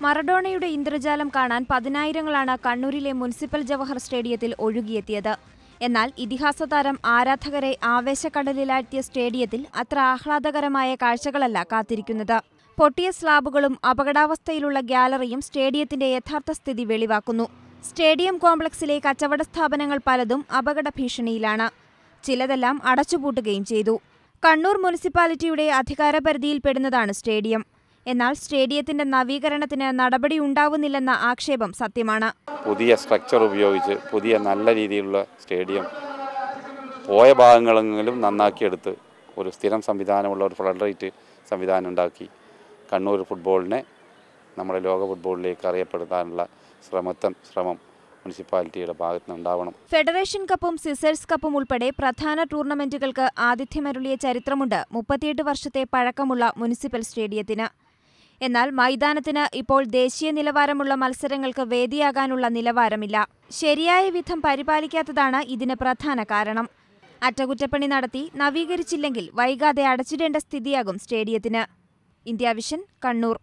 മറഡോണയുടെ ഇന്ദ്രജാലം കാണാൻ പതിനായിരങ്ങളാണ് കണ്ണൂരിലെ മുനിസിപ്പൽ ജവഹർ സ്റ്റേഡിയത്തിൽ ഒഴുകിയെത്തിയത്. എന്നാൽ ഇതിഹാസ താരം ആരാധകരെ ആവേശക്കടലിലാഴ്ത്തിയ സ്റ്റേഡിയത്തിൽ അത്ര ആഹ്ലാദകരമായ കാഴ്ചകളല്ല കാത്തിരിക്കുന്നത്. പൊട്ടിയ സ്ലാബുകളും അപകടാവസ്ഥയിലുള്ള ഗ്യാലറിയും സ്റ്റേഡിയത്തിന്റെ യഥാർത്ഥ സ്ഥിതി വെളിവാക്കുന്നു. സ്റ്റേഡിയം കോംപ്ലക്സിലെ കച്ചവട സ്ഥാപനങ്ങൾ പലതും അപകട ഭീഷണിയിലാണ്. ചിലതെല്ലാം അടച്ചുപൂട്ടുകയും ചെയ്തു. കണ്ണൂർ മുനിസിപ്പാലിറ്റിയുടെ അധികാരപരിധിയിൽപ്പെടുന്നതാണ് സ്റ്റേഡിയം. എന്നാൽ സ്റ്റേഡിയത്തിന്റെ നവീകരണത്തിന് നടപടി ഉണ്ടാവുന്നില്ലെന്ന ആക്ഷേപം സത്യമാണ്. പുതിയ സ്ട്രക്ചർ ഉപയോഗിച്ച് പുതിയ നല്ല രീതിയിലുള്ള സ്റ്റേഡിയം പോയ ഭാഗങ്ങളെങ്കിലും നന്നാക്കിയെടുത്ത് ഒരു സ്ഥിരം സംവിധാനമുള്ള ഒരു ഫ്ലഡ് റേറ്റ് സംവിധാനം ഉണ്ടാക്കി കണ്ണൂർ ഫുട്ബോളിനെ നമ്മുടെ ലോക ഫുട്ബോളിലേക്ക് അറിയപ്പെടുത്താനുള്ള ശ്രമത്തം ശ്രമം മുനിസിപ്പാലിറ്റിയുടെ ഭാഗത്ത് ഉണ്ടാവണം. ഫെഡറേഷൻ കപ്പും സിസേഴ്സ് കപ്പും ഉൾപ്പെടെ പ്രധാന ടൂർണമെന്റുകൾക്ക് ആതിഥ്യമരുളിയ ചരിത്രമുണ്ട്. മുപ്പത്തിയെട്ട് വർഷത്തെ പഴക്കമുള്ള മുനിസിപ്പൽ സ്റ്റേഡിയത്തിന്. എന്നാൽ മൈതാനത്തിന് ഇപ്പോൾ ദേശീയ നിലവാരമുള്ള മത്സരങ്ങൾക്ക് വേദിയാകാനുള്ള നിലവാരമില്ല. ശരിയായ വിധം പരിപാലിക്കാത്തതാണ് ഇതിന് പ്രധാന കാരണം. അറ്റകുറ്റപ്പണി നടത്തി നവീകരിച്ചില്ലെങ്കിൽ വൈകാതെ അടച്ചിടേണ്ട സ്ഥിതിയാകും സ്റ്റേഡിയത്തിന്. India vision Kannur.